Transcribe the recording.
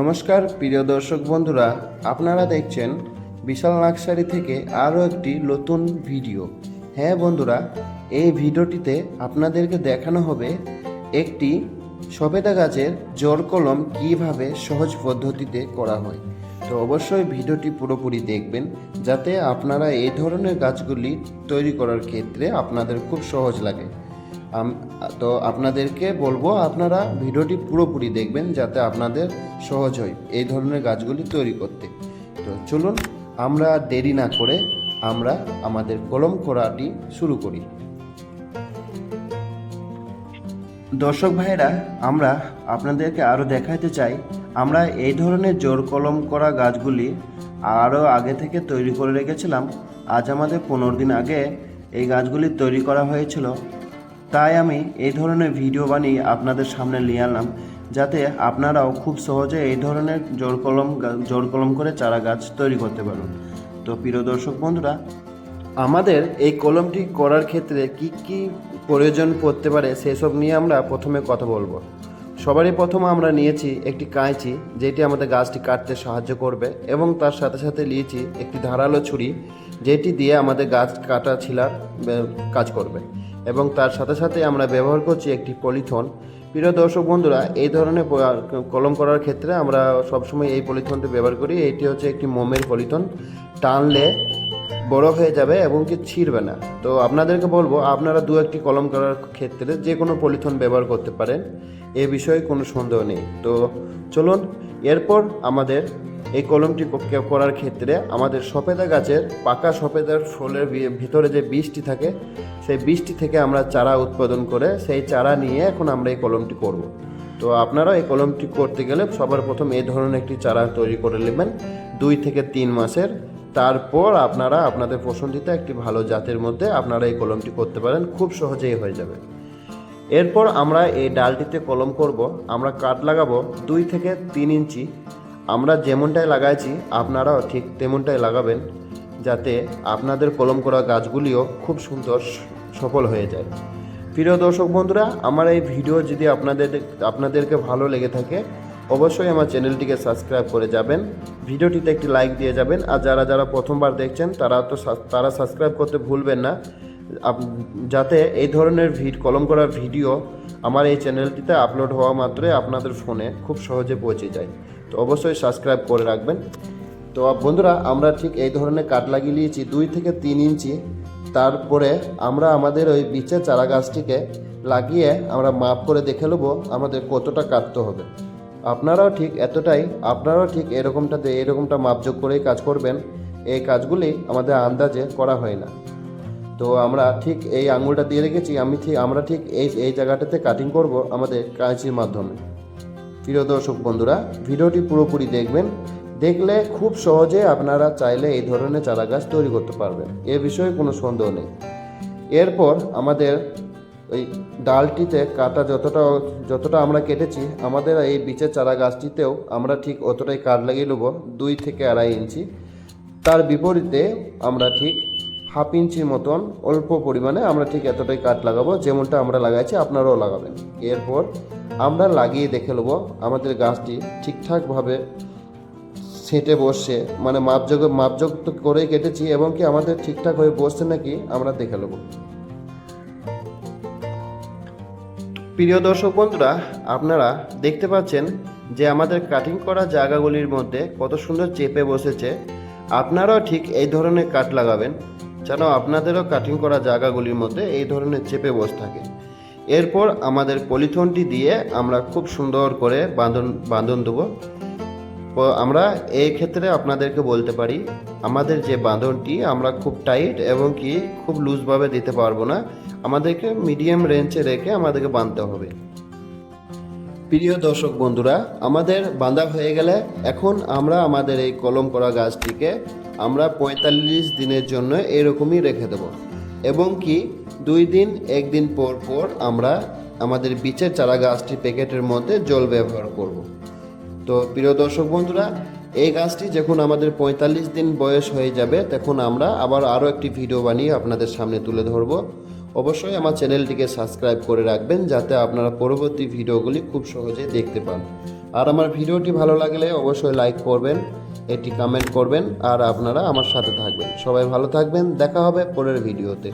নমস্কার, প্রিয় দর্শক বন্ধুরা, আপনারা দেখছেন বিশাল নার্সারি থেকে আরও একটি নতুন ভিডিও। হ্যাঁ বন্ধুরা, এই ভিডিওটিতে আপনাদেরকে দেখানো হবে একটি সবেদা গাছের জোর কলম কীভাবে সহজ পদ্ধতিতে করা হয়। তো অবশ্যই ভিডিওটি পুরোপুরি দেখবেন, যাতে আপনারা এই ধরনের গাছগুলি তৈরি করার ক্ষেত্রে আপনাদের খুব সহজ লাগে। তো আপনাদেরকে বলব, আপনারা ভিডিওটি পুরোপুরি দেখবেন যাতে আপনাদের সহজ হয় এই ধরনের গাছগুলি তৈরি করতে। তো চলুন, আমরা দেরি না করে আমরা আমাদের কলম করাটি শুরু করি। দর্শক ভাইরা আমরা আপনাদেরকে আরও দেখাতে চাই, আমরা এই ধরনের জোর কলম করা গাছগুলি আরও আগে থেকে তৈরি করে রেখেছিলাম। আজ আমাদের পনেরো দিন আগে এই গাছগুলি তৈরি করা হয়েছিল। তাই আমি এই ধরনের ভিডিও বানিয়ে আপনাদের সামনে নিয়ে আনলাম, যাতে আপনারাও খুব সহজে এই ধরনের জোর কলম জোর কলম করে চারা গাছ তৈরি করতে পারুন। তো প্রিয় দর্শক বন্ধুরা, আমাদের এই কলমটি করার ক্ষেত্রে কি কি প্রয়োজন পড়তে পারে সেসব নিয়ে আমরা প্রথমে কথা বলব। সবারই প্রথম আমরা নিয়েছি একটি কাঁচি যেটি আমাদের গাছটি কাটতে সাহায্য করবে এবং তার সাথে সাথে নিয়েছি একটি ধারালো ছুরি, যেটি দিয়ে আমাদের গাছ কাটা ছিলার কাজ করবে। এবং তার সাথে সাথে আমরা ব্যবহার করছি একটি পলিথন। প্রিয় দর্শক বন্ধুরা, এই ধরনের কলম করার ক্ষেত্রে আমরা সবসময় এই পলিথনটি ব্যবহার করি। এটি হচ্ছে একটি মোমের পলিথন। টানলে বড় হয়ে যাবে এবং কি ছিঁড়বে না। তো আপনাদেরকে বলব, আপনারা দু একটি কলম করার ক্ষেত্রে যে কোনো পলিথন ব্যবহার করতে পারেন। এ বিষয়ে কোনো সন্দেহ নেই। তো চলুন, এরপর আমাদের এই কলমটি করার ক্ষেত্রে আমাদের সফেদা গাছের পাকা সফেদার ফলের ভিতরে যে বীজটি থাকে, সেই বীজটি থেকে আমরা চারা উৎপাদন করে সেই চারা নিয়ে এখন আমরা এই কলমটি করব। তো আপনারা এই কলমটি করতে গেলে সবার প্রথম এই ধরনের একটি চারা তৈরি করে নেবেন দুই থেকে তিন মাসের। তারপর আপনারা আপনাদের পছন্দিত একটি ভালো জাতের মধ্যে আপনারা এই কলমটি করতে পারেন, খুব সহজেই হয়ে যাবে। এরপর আমরা এই ডালটিতে কলম করব, আমরা কাঠ লাগাবো দুই থেকে তিন ইঞ্চি। আমরা যেমনটাই লাগাইছি, আপনারাও ঠিক তেমনটাই লাগাবেন যাতে আপনাদের কলম করা গাছগুলিও খুব সুন্দর সফল হয়ে যায়। প্রিয় দর্শক বন্ধুরা, আমার এই ভিডিও যদি আপনাদের, আপনাদেরকে ভালো লেগে থাকে, অবশ্যই আমার চ্যানেলটিকে সাবস্ক্রাইব করে যাবেন, ভিডিওটিতে একটি লাইক দিয়ে যাবেন, আর যারা যারা প্রথমবার দেখছেন, তারা তো তারা সাবস্ক্রাইব করতে ভুলবেন না। যাতে এই ধরনের ভিড, কলম করা ভিডিও আমার এই চ্যানেলটিতে আপলোড হওয়া মাত্রই আপনাদের ফোনে খুব সহজে পৌঁছে যায়। অবশ্যই সাবস্ক্রাইব করে রাখবেন। তো বন্ধুরা, আমরা ঠিক এই ধরনের কাঠ লাগিয়ে নিয়েছি দুই থেকে তিন ইঞ্চি। তারপরে আমরা আমাদের ওই বিচের চারা গাছটিকে লাগিয়ে আমরা মাপ করে দেখে নেব আমাদের কতটা কাটতে হবে। আপনারাও ঠিক এতটাই, আপনারাও ঠিক এরকমটাতে এরকমটা মাপযোগ করেই কাজ করবেন। এই কাজগুলি আমাদের আন্দাজে করা হয় না। তো আমরা ঠিক এই আঙুলটা দিয়ে রেখেছি, আমি ঠিক আমরা ঠিক এই এই জায়গাটাতে কাটিং করব আমাদের কাঁচির মাধ্যমে। প্রিয় দর্শক বন্ধুরা, ভিডিওটি পুরোপুরি দেখবেন। দেখলে খুব সহজে আপনারা চাইলে এই ধরনের চারা গাছ তৈরি করতে পারবেন। এ বিষয়ে কোনো সন্দেহ নেই। এরপর আমাদের ওই ডালটিতে কাটা যতটা যতটা আমরা কেটেছি, আমাদের এই বিচের চারা গাছটিতেও আমরা ঠিক অতটাই কাঠ লাগিয়ে নেব, দুই থেকে আড়াই ইঞ্চি। তার বিপরীতে আমরা ঠিক হাফ ইঞ্চির মতন অল্প পরিমাণে আমরা ঠিক এতটাই কাঠ লাগাবো, যেমনটা আমরা লাগাইছি আপনারাও লাগাবেন। এরপর আমরা লাগিয়ে দেখে নেব আমাদের গাছটি ঠিকঠাকভাবে সেটে বসছে মানে মাপযোগ মাপযোগ তো করেই কেটেছি এবং কি আমাদের ঠিকঠাক হয়ে বসছে নাকি আমরা দেখে নেব। প্রিয় দর্শক বন্ধুরা, আপনারা দেখতে পাচ্ছেন যে আমাদের কাটিং করা জায়গাগুলির মধ্যে কত সুন্দর চেপে বসেছে। আপনারাও ঠিক এই ধরনের কাঠ লাগাবেন। যেন আপনাদেরও কাটিং করা জায়গাগুলির মধ্যে এই ধরনের চেপে বস থাকে। এরপর আমাদের পলিথনটি দিয়ে আমরা খুব সুন্দর করে বাঁধন বাঁধন দেবো। আমরা এই ক্ষেত্রে আপনাদেরকে বলতে পারি, আমাদের যে বাঁধনটি আমরা খুব টাইট এবং কি খুব লুজভাবে দিতে পারব না। আমাদেরকে মিডিয়াম রেঞ্জে রেখে আমাদেরকে বাঁধতে হবে। প্রিয় দর্শক বন্ধুরা, আমাদের বাঁধা হয়ে গেলে এখন আমরা আমাদের এই কলম করা গাছটিকে আমরা পঁয়তাল্লিশ দিনের জন্য এরকমই রেখে দেব এবং কি, দুই দিন একদিন পর পর আমরা আমাদের বীচের চারা গাছটি প্যাকেটের মধ্যে জল ব্যবহার করব। তো প্রিয় দর্শক বন্ধুরা এই গাছটি যখন আমাদের পঁয়তাল্লিশ দিন বয়স হয়ে যাবে, তখন আমরা আবার আরও একটি ভিডিও বানিয়ে আপনাদের সামনে তুলে ধরব। অবশ্যই আমার চ্যানেলটিকে সাবস্ক্রাইব করে রাখবেন, যাতে আপনারা পরবর্তী ভিডিওগুলি খুব সহজে দেখতে পান। আর আমার ভিডিওটি ভালো লাগলে অবশ্যই লাইক করবেন এটি কমেন্ট করবেন, আর আপনারা আমার সাথে থাকবেন। সবাই ভালো থাকবেন, দেখা হবে পরের ভিডিওতে।